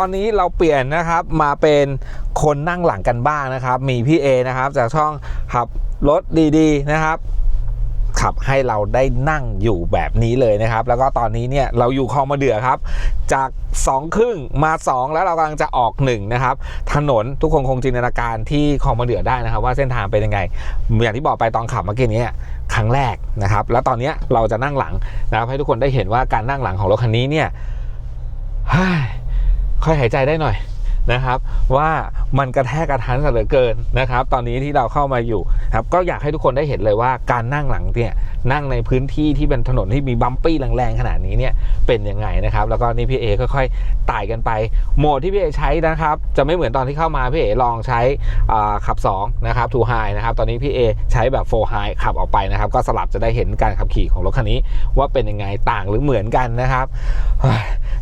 อนนี้เราเปลี่ยนนะครับมาเป็นคนนั่งหลังกันบ้างนะครับ มีพี่เอนะครับ จากช่องขับรถดีๆนะครับขับให้เราได้นั่งอยู่แบบนี้เลยนะครับ แล้วก็ตอนนี้เนี่ยเราอยู่คลองมะเดื่อครับ จาก2ครึ่งมา 2 แล้วเรากำลังจะออก1นะครับถนนทุกคนคงจินตนาการที่คลองมะเดื่อได้นะครับ ว่าเส้นทางเป็นยังไง อย่างที่บอกไปตอนขับเมื่อกี้นี้ครั้งแรกนะครับ แล้วตอนนี้เราจะนั่งหลังนะครับให้ทุกคนได้เห็นว่าการนั่งหลังของรถคันนี้เนี่ย ค่อยหายใจได้หน่อยนะครับ ว่ามันกระแทกกระทันเหลือเกินนะครับ ตอนนี้ที่เราเข้ามาอยู่ครับก็อยากให้ทุกคนได้เห็นเลยว่าการนั่งหลังเนี่ยนั่งในพื้นที่ที่เป็นถนนที่มีบัมปี้แรงๆขนาดนี้เนี่ยเป็นยังไงนะครับ แล้วก็นี่พี่เอค่อยๆไต่กันไปโหมดที่พี่เอใช้นะครับ จะไม่เหมือนตอนที่เข้ามาพี่เอลองใช้ขับ2นะครับทูไฮนะครับตอนนี้พี่เอใช้แบบ4 High ขับออกไปนะครับ ก็สลับจะได้เห็นการขับขี่ของรถคันนี้ ว่าเป็นยังไงต่างหรือเหมือนกันนะครับ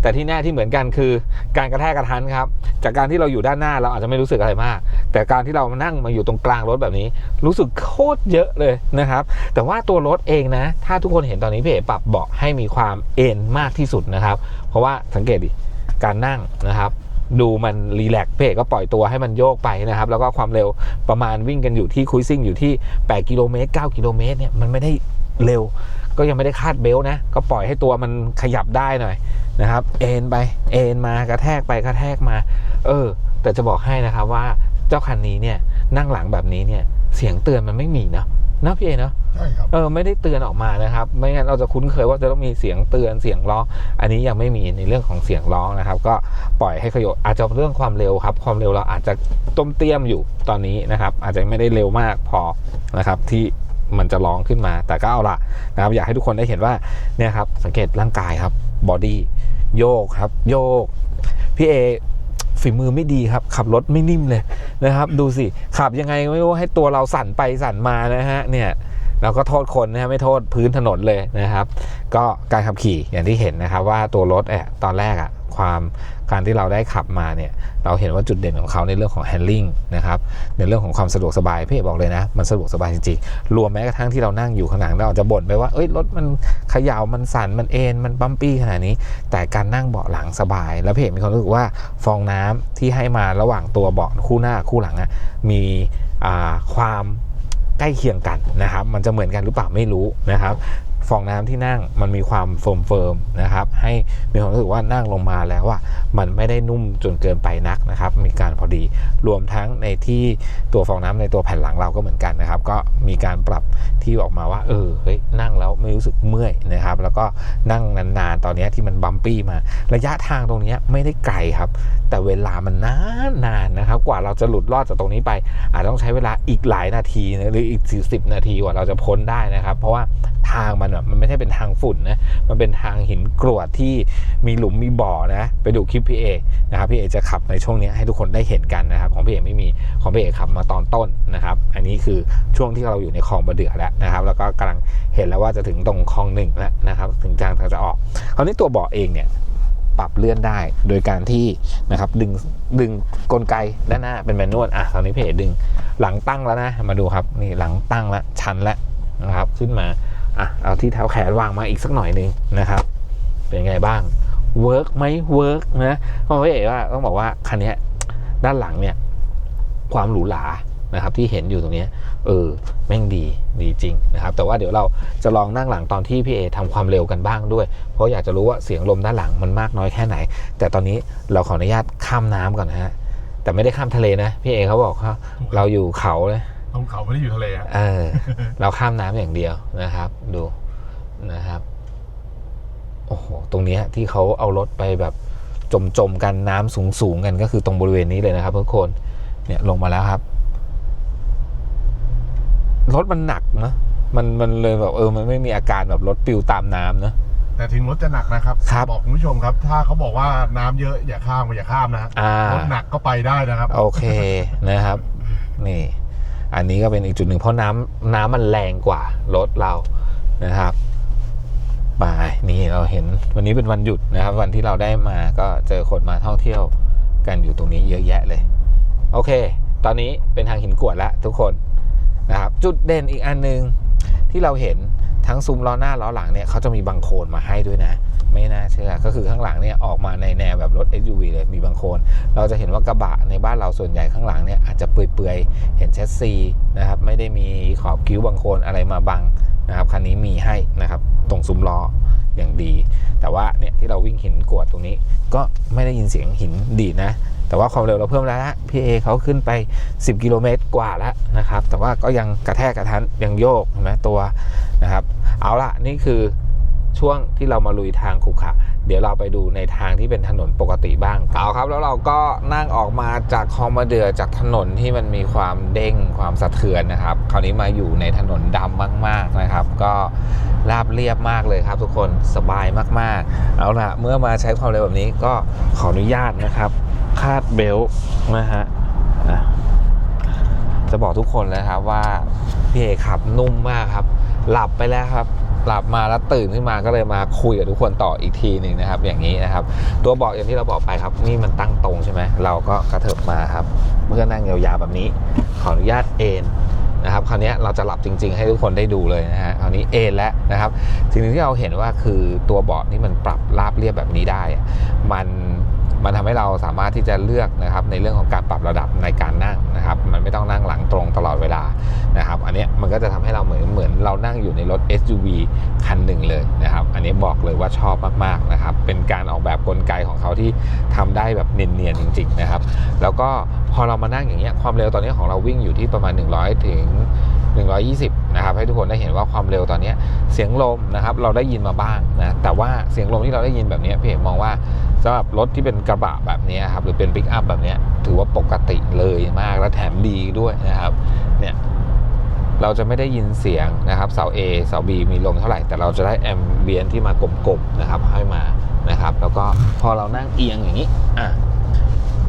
แต่ที่แน่ที่เหมือนกันคือ การกระแทกกระทันครับ จากการที่เราอยู่ด้านหน้าเราอาจจะไม่รู้สึกอะไรมาก แต่การที่เรามานั่งมาอยู่ตรงกลางรถแบบนี้ รู้สึกโคตรเยอะเลยนะครับ แต่ว่าตัวรถเองนะ ถ้าทุกคนเห็นตอนนี้พี่เอ๋ปรับเบาะให้มีความเอ็นมากที่สุดนะครับ เพราะว่าสังเกตดิการนั่งนะครับดูมันรีแลกซ์เพจก็ปล่อยตัวให้มันโยกไปนะครับ แล้วก็ความเร็วประมาณวิ่งกันอยู่ที่คุยซิ่งอยู่ที่ 8 กิโลเมตร 9 กิโลเมตรเนี่ยมันไม่ได้ เร็ว ก็ยังไม่ได้คาดเบลต์นะ ก็ปล่อยให้ตัวมันขยับได้หน่อยนะครับ เอ็นไป เอ็นมากระแทกไปกระแทกมา เออ แต่จะบอกให้นะครับว่าเจ้าคันนี้เนี่ยนั่งหลังแบบนี้เนี่ยเสียงเตือนมันไม่มีเนาะเนาะพี่เอเนาะใช่ครับเออไม่ได้เตือนออกมานะครับ ไม่งั้นเราจะคุ้นเคยว่าจะต้องมีเสียงเตือนเสียงร้อง อันนี้ยังไม่มีในเรื่องของเสียงร้องนะครับ ก็ปล่อยให้ขยโยอาจจะเรื่องความเร็วครับ ความเร็วเราอาจจะต้มเตี้ยมอยู่ตอนนี้นะครับ อาจจะไม่ได้เร็วมากพอนะครับที่ มันจะร้องขึ้นมา แต่ก็เอาละนะครับ อยากให้ทุกคนได้เห็นว่าเนี่ยครับ สังเกตร่างกายครับบอดี้โยกครับ โยก พี่เอฝีมือไม่ดีครับ ขับรถไม่นิ่มเลยนะครับ ดูสิ ขับยังไงไม่รู้ให้ตัวเราสั่นไปสั่นมานะฮะเนี่ยเราก็โทษคนนะฮะไม่โทษพื้นถนนเลยนะครับ ก็การขับขี่อย่างที่เห็นนะครับ ว่าตัวรถแอะตอนแรกอะ ความการที่เราได้ขับมาเนี่ยเราเห็นว่าจุดเด่นของเขาในเรื่องของ handling นะครับในเรื่องของความสะดวกสบายพี่บอกเลยนะ มันสะดวกสบายจริงๆ รวมแม้กระทั่งที่เรานั่งอยู่ข้างหลังเราอาจจะบ่นไปว่าเอ้ยรถมันขย่ามันสั่นมันเอ็นมันบัมปี้ขนาดนี้ แต่การนั่งเบาะหลังสบาย แล้วพี่เอกมีความรู้สึกว่าฟองน้ำที่ให้มาระหว่างตัวเบาะคู่หน้าคู่หลังอะมีความใกล้เคียงกันนะครับ มันจะเหมือนกันหรือเปล่าไม่รู้นะครับ ฟองน้ำที่นั่งมันมีความเฟิร์มๆนะครับ ให้มีความรู้สึกว่านั่งลงมาแล้วว่ามันไม่ได้นุ่มจนเกินไปนักนะครับ มีการพอดีรวมทั้งในที่ตัวฟองน้ำในตัวแผ่นหลังเราก็เหมือนกันนะครับ ก็มีการปรับที่ออกมาว่า เออเฮ้ยนั่งแล้วไม่รู้สึกเมื่อยนะครับ แล้วก็นั่งนานๆตอนนี้ที่มันบัมปี้มา ระยะทางตรงนี้ไม่ได้ไกลครับ แต่เวลามันนานนานๆนะครับ กว่าเราจะหลุดรอดจากตรงนี้ไป อาจจะต้องใช้เวลาอีกหลายนาทีนะหรืออีก 40 นาทีกว่าเราจะพ้นได้นะครับ เพราะว่าทางมันแบบมันไม่ใช่เป็นทางฝุ่นนะมันเป็นทางหินกรวดที่มีหลุมมีบ่อนะไปดูคลิปพี่เอนะครับพี่เอจะขับในช่วงนี้ให้ทุกคนได้เห็นกันนะครับของพี่เอไม่มีของพี่เอขับมาตอนต้นนะครับ อันนี้คือช่วงที่เราอยู่ในคลองบะเดือแล้วนะครับ แล้วก็กำลังเห็นแล้วว่าจะถึงตรงคลองหนึ่งแล้วนะครับถึงทางทางจะออกคราวนี้ตัวบาะเองเนี่ยปรับเลื่อนได้โดยการที่นะครับดึงดึงกลไกด้านหน้าเป็นแมนนวลอะตอนนี้เพจดึงหลังตั้งแล้วนะมาดูครับนี่หลังตั้งแล้วชันแล้วนะครับขึ้นมา อะเอาที่แถวแขนวางมาอีกสักหน่อยหนึงนะครับ เป็นไงบ้างเวิร์กไหมเวิร์กนะเพราะว่เอ๋ว่าต้องบอกว่าคันนี้ด้านหลังเนี่ย ความหรูหรานะครับ ที่เห็นอยู่ตรงนี้เออแม่งดีดีจริงนะครับ แต่ว่าเดี๋ยวเราจะลองนั่งหลังตอนที่พี่เอทำความเร็วกันบ้างด้วย เพราะอยากจะรู้ว่าเสียงลมด้านหลังมันมากน้อยแค่ไหน แต่ตอนนี้เราขออนุญาตข้ามน้ำก่อนนะฮะแต่ไม่ได้ข้ามทะเลนะ พี่เอเขาบอกว่าเราอยู่เขาเลย เขาไม่ได้อยู่ทะเลฮะเออ เราข้ามน้ำอย่างเดียวนะครับ ดูนะครับโอ้โหตรงเนี้ยที่เขาเอารถไปแบบจมจมๆกันน้ำสูงสูงๆกันก็คือตรงบริเวณนี้เลยนะครับทุกคนเนี่ยลงมาแล้วครับ รถมันหนักเนอะมันมันเลยแบบเออ มันไม่มีอาการแบบรถปิวตามน้ำเนอะแต่ถึงรถจะหนักนะครับครับบอกคุณผู้ชมครับ ถ้าเขาบอกว่าน้ำเยอะอย่าข้ามอย่าข้ามนะอ่ารถหนักก็ไปได้นะครับ โอเคนะครับ นี่ อันนี้ก็เป็นอีกจุดหนึ่งเพราะน้ำน้ำมันแรงกว่ารถเรานะครับไปนี่เราเห็นวันนี้เป็นวันหยุดนะครับ วันที่เราได้มาก็เจอคนมาท่องเที่ยวกันอยู่ตรงนี้เยอะแยะเลย โอเค ตอนนี้เป็นทางหินกวดแล้วทุกคนนะครับ จุดเด่นอีกอันหนึงที่เราเห็นทั้งซุ้มล้อหน้าล้อหลังเนี่ยเขาจะมีบังโคลนมาให้ด้วยนะ ไม่น่าเชื่อ ก็คือข้างหลังเนี่ยออกมาในแนวแบบรถ SUV เลยมีบางโคน เราจะเห็นว่ากระบะในบ้านเราส่วนใหญ่ข้างหลังเนี่ยอาจจะเปื่อยๆ เห็นแชสซีนะครับไม่ได้มีขอบคิ้วบางโคนอะไรมาบังนะครับคันนี้มีให้นะครับตรงซุ้มล้ออย่างดี แต่ว่าเนี่ยที่เราวิ่งหินกวดตรงนี้ ก็ไม่ได้ยินเสียงหินดีดนะ แต่ว่าความเร็วเราเพิ่มแล้วนะพี่เอเขาขึ้นไป 10 กิโลเมตรกว่าแล้วนะครับ แต่ว่าก็ยังกระแทกกระทันยังโยกเห็นไหมตัวนะครับ เอาละนี่คือ ช่วงที่เรามาลุยทางขุขะเดี๋ยวเราไปดูในทางที่เป็นถนนปกติบ้างเอาครับ แล้วเราก็นั่งออกมาจากคลองมะเดือจากถนนที่มันมีความเด้งความสะเทือนนะครับ คราวนี้มาอยู่ในถนนดำมาก ๆนะครับ ก็ราบเรียบมากเลยครับ ทุกคนสบายมากๆ เอาละเมื่อมาใช้ความเร็วแบบนี้ก็ขออนุญาตนะครับคาดเบลต์นะฮะอะจะบอกทุกคนเลยครับว่าพี่เอกขับนุ่มมากครับ หลับไปแล้วครับ หลับมาแล้วตื่นขึ้นมาก็เลยมาคุยกับทุกคนต่ออีกทีหนึ่งนะครับ อย่างนี้นะครับ ตัวเบอกอย่างที่เราบอกไปครับ นี่มันตั้งตรงใช่ไหมเราก็กระเถิบมาครับ เมื่อนั่งยาวๆแบบนี้ ขออนุญาตเอนนะครับคราวนี้เราจะหลับจริง ๆ ให้ทุกคนได้ดูเลยนะฮะคราวนี้เอนแล้วนะครับสิ่งหนึ่งที่เราเห็นว่าคือตัวเบาะนี่มันปรับราบเรียบแบบนี้ได้อะมันมันทำให้เราสามารถที่จะเลือกนะครับในเรื่องของการปรับระดับในการนั่ง นะครับมันไม่ต้องนั่งหลังตรงตลอดเวลานะครับอันนี้มันก็จะทำให้เราเหมือนเหมือนเรานั่งอยู่ในรถ SUV คันหนึ่งเลยนะครับอันนี้บอกเลยว่าชอบมากๆนะครับเป็นการออกแบบกลไกของเขาที่ทำได้แบบเนียนๆจริงๆนะครับแล้วก็พอเรามานั่งอย่างเงี้ยความเร็วตอนนี้ของเราวิ่งอยู่ที่ประมาณ 100 ถึง120 นะครับ ให้ทุกคนได้เห็นว่าความเร็วตอนนี้เสียงลมนะครับ เราได้ยินมาบ้างนะ แต่ว่าเสียงลมที่เราได้ยินแบบนี้พี่เอกมองว่า สำหรับรถที่เป็นกระบะแบบนี้ครับหรือเป็นปิกอัพแบบนี้ถือว่าปกติเลยมากและแถมดีด้วยนะครับเนี่ยเราจะไม่ได้ยินเสียงนะครับเสา A เสา B มีลมเท่าไหร่แต่เราจะได้แอมเบียนที่มากลมๆนะครับให้มานะครับ แล้วก็พอเรานั่งเอียงอย่างนี้อะ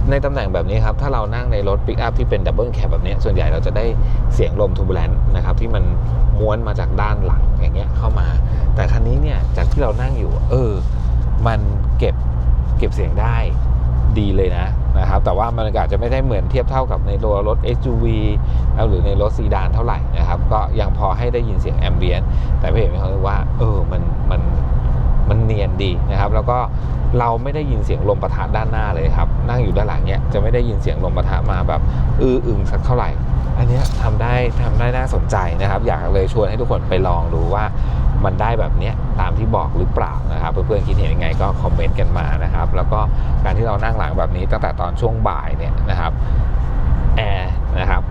ในตำแหน่งแบบนี้ครับ ถ้าเรานั่งในรถปิกอัพที่เป็นดับเบิลแคบแบบนี้ ส่วนใหญ่เราจะได้เสียงลมทูบูเลนต์นะครับ ที่มันม้วนมาจากด้านหลังอย่างเงี้ยเข้ามา แต่คันนี้เนี่ยจากที่เรานั่งอยู่ เออ มันเก็บ เก็บเสียงได้ดีเลยนะนะครับแต่ว่ามันอาจจะไม่ได้เหมือนเทียบเท่ากับในตัวรถ SUV แล้วหรือในรถซีดานเท่าไหร่นะครับก็ยังพอให้ได้ยินเสียงแอมเบียนแต่พี่เห็นไหมครับว่าเออมันมันมันเนียนดีนะครับแล้วก็เราไม่ได้ยินเสียงลมประทะด้านหน้าเลยครับนั่งอยู่ด้านหลังเนี่ยจะไม่ได้ยินเสียงลมประทะมาแบบอื้ออึงสักเท่าไหร่ อันนี้ทำได้ทำได้น่าสนใจนะครับ อยากเลยชวนให้ทุกคนไปลองดูว่า มันได้แบบนี้ตามที่บอกหรือเปล่านะครับ เพื่อนๆคิดเห็นยังไงก็คอมเมนต์กันมานะครับ แล้วก็การที่เรานั่งหลังแบบนี้ตั้งแต่ตอนช่วงบ่ายเนี่ยนะครับแอร์นะครับ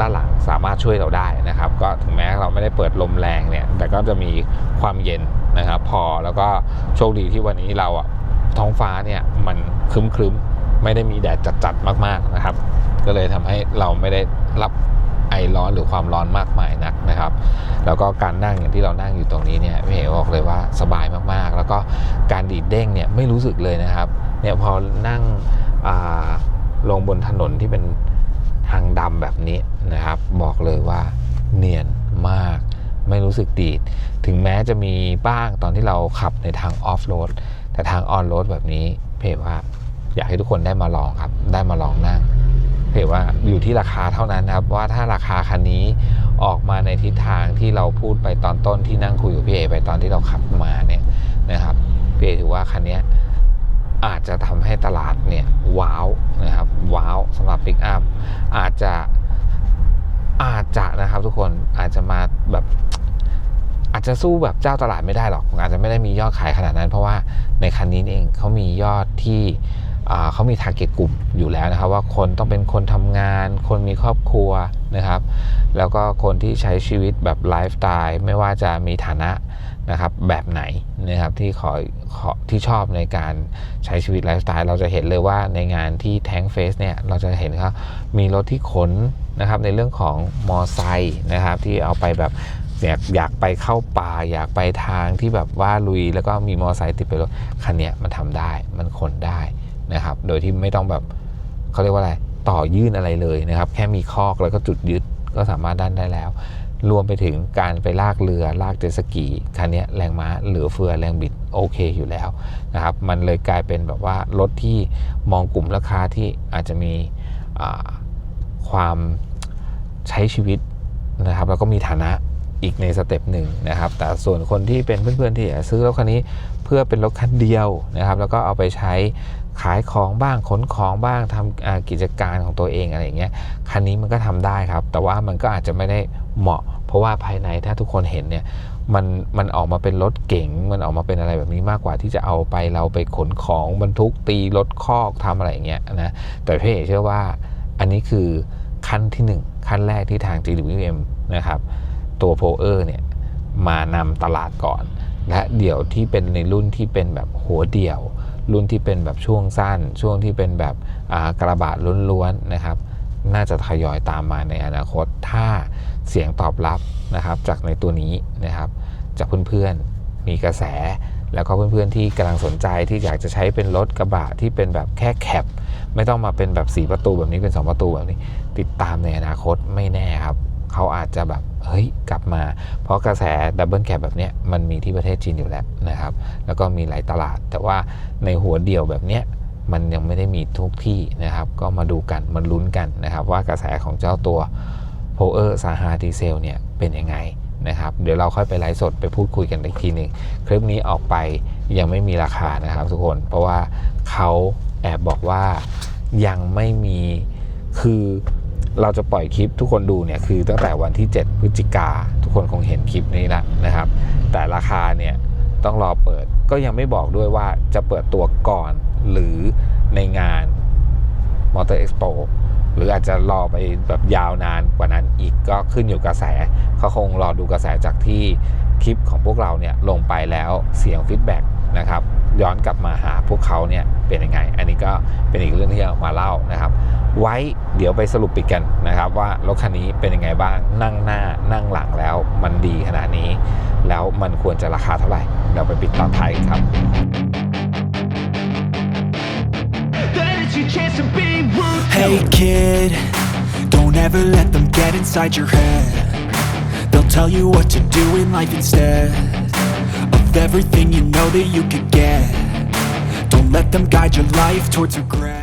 ด้านหลังสามารถช่วยเราได้นะครับ ก็ถึงแม้เราไม่ได้เปิดลมแรงเนี่ย แต่ก็จะมีความเย็นนะครับ พอแล้วก็โชคดีที่วันนี้เราอะท้องฟ้าเนี่ยมันครึ้มๆ ไม่ได้มีแดดจัดๆ มากๆนะครับ ก็เลยทำให้เราไม่ได้รับ ไอร้อนหรือความร้อนมากมายนักนะครับ แล้วก็การนั่งอย่างที่เรานั่งอยู่ตรงนี้เนี่ยพี่เอ๋บอกเลยว่าสบายมากๆ แล้วก็การดีดเด้งเนี่ยไม่รู้สึกเลยนะครับเนี่ยพอนั่งลงบนถนนที่เป็นทางดำแบบนี้นะครับ บอกเลยว่าเนียนมากไม่รู้สึกดีด ถึงแม้จะมีบ้างตอนที่เราขับในทางออฟโรด แต่ทางออนโรดแบบนี้เพว่าอยากให้ทุกคนได้มาลองครับ ได้มาลองนั่ง เพจว่าอยู่ที่ราคาเท่านั้นครับ ว่าถ้าราคาคันนี้ออกมาในทิศทางที่เราพูดไปตอนต้นที่นั่งคุยกับพี่เอไปตอนที่เราขับมาเนี่ยนะครับพี่เอถือว่าคันนี้อาจจะทำให้ตลาดเนี่ยว้าวนะครับว้าวสำหรับปิกอัพอาจจะอาจจะนะครับทุกคนอาจจะมาแบบอาจจะสู้แบบเจ้าตลาดไม่ได้หรอกอาจจะไม่ได้มียอดขายขนาดนั้น เพราะว่าในคันนี้เองเขามียอดที่ เขามีทาร์เก็ตกลุ่มอยู่แล้วนะครับ ว่าคนต้องเป็นคนทำงาน คนมีครอบครัวนะครับ แล้วก็คนที่ใช้ชีวิตแบบไลฟ์สไตล์ไม่ว่าจะมีฐานะนะครับแบบไหนนะครับที่ขอขอที่ชอบในการใช้ชีวิตไลฟ์สไตล์เราจะเห็นเลยว่าในงานที่แทงเฟสเนี่ยเราจะเห็นครับมีรถที่ขนนะครับในเรื่องของมอไซค์นะครับที่เอาไปแบบอยากอยากไปเข้าป่าอยากไปทางที่แบบว่าลุย แล้วก็มีมอไซค์ติดไปรถคันเนี้ยมันทำได้มันขนได้ นะครับ โดยที่ไม่ต้องแบบเขาเรียกว่าอะไรต่อยื่นอะไรเลยนะครับ แค่มีคอกแล้วก็จุดยึดก็สามารถด้านได้แล้ว รวมไปถึงการไปลากเรือลากเจตสกีคันนี้แรงม้าเหลือเฟือแรงบิดโอเคอยู่แล้วนะครับ มันเลยกลายเป็นแบบว่ารถที่มองกลุ่มราคาที่อาจจะมีความใช้ชีวิตนะครับ แล้วก็มีฐานะอีกในสเต็ปหนึ่งนะครับ แต่ส่วนคนที่เป็นเพื่อนๆที่อยากจะซื้อรถคันนี้เพื่อเป็นรถคันเดียวนะครับ แล้วก็เอาไปใช้ ขายของบ้างขนของบ้างทำกิจการของตัวเองอะไรอย่างเงี้ยคันนี้มันก็ทำได้ครับ แต่ว่ามันก็อาจจะไม่ได้เหมาะ เพราะว่าภายในถ้าทุกคนเห็นเนี่ยมันมันออกมาเป็นรถเก๋งมันออกมาเป็นอะไรแบบนี้มากกว่าที่จะเอาไปเราไปขนของบรรทุกตีรถคอกทำอะไรอย่างเงี้ยนะแต่พี่เอกเชื่อว่าอันนี้คือขั้นที่หนึ่งขั้นแรกที่ทาง GWM นะครับ ตัวโพเออร์เนี่ยมานำตลาดก่อน และเดี๋ยวที่เป็นในรุ่นที่เป็นแบบหัวเดี่ยว รุ่นที่เป็นแบบช่วงสั้น ช่วงที่เป็นแบบกระบะล้วนๆนะครับ น่าจะทยอยตามมาในอนาคต ถ้าเสียงตอบรับนะครับ จากในตัวนี้นะครับ จากเพื่อนๆมีกระแส แล้วก็เพื่อนๆที่กำลังสนใจที่อยากจะใช้เป็นรถกระบะที่เป็นแบบแค่แคปไม่ต้องมาเป็นแบบ4ประตูแบบนี้เป็น 2 ประตูแบบนี้ ติดตามในอนาคตไม่แน่ครับ เขาอาจจะแบบ เฮ้ยกลับมา เพราะกระแสดับเบิลแคปแบบนี้มันมีที่ประเทศจีนอยู่แล้วนะครับ แล้วก็มีหลายตลาด แต่ว่าในหัวเดียวแบบนี้มันยังไม่ได้มีทุกที่นะครับ ก็มาดูกันมันลุ้นกันนะครับ ว่ากระแสของเจ้าตัวโพเออร์ซาฮาดีเซลเนี่ยเป็นยังไงนะครับ เดี๋ยวเราค่อยไปไลฟ์สดไปพูดคุยกันอีกทีหนึ่งคลิปนี้ออกไปยังไม่มีราคานะครับทุกคนเพราะว่าเขาแอบบอกว่ายังไม่มีคือ เราจะปล่อยคลิปทุกคนดูเนี่ยคือตั้งแต่วันที่ 7 พฤศจิกา ทุกคนคงเห็นคลิปนี้แล้วนะครับ แต่ราคาเนี่ยต้องรอเปิดก็ยังไม่บอกด้วยว่าจะเปิดตัวก่อนหรือในงานมอเตอร์เอ็กซ์โปหรืออาจจะรอไปแบบยาวนานกว่านั้นอีกก็ขึ้นอยู่กระแสเขาคงรอดูกระแสจากที่คลิปของพวกเราเนี่ยลงไปแล้วเสียงฟีดแบ็กนะครับ ย้อนกลับมาหาพวกเขาเนี่ยเป็นยังไง อันนี้ก็เป็นอีกเรื่องที่เอามาเล่านะครับ ไว้เดี๋ยวไปสรุปปิดกันนะครับ ว่ารถคันนี้เป็นยังไงบ้างนั่งหน้านั่งหลังแล้วมันดีขนาดนี้ แล้วมันควรจะราคาเท่าไหร่ เราไปปิดตอนท้ายกันครับ Hey kid don't ever let them get inside your head they'll tell you what to do in life instead everything you know that you could get. Don't let them guide your life towards regret.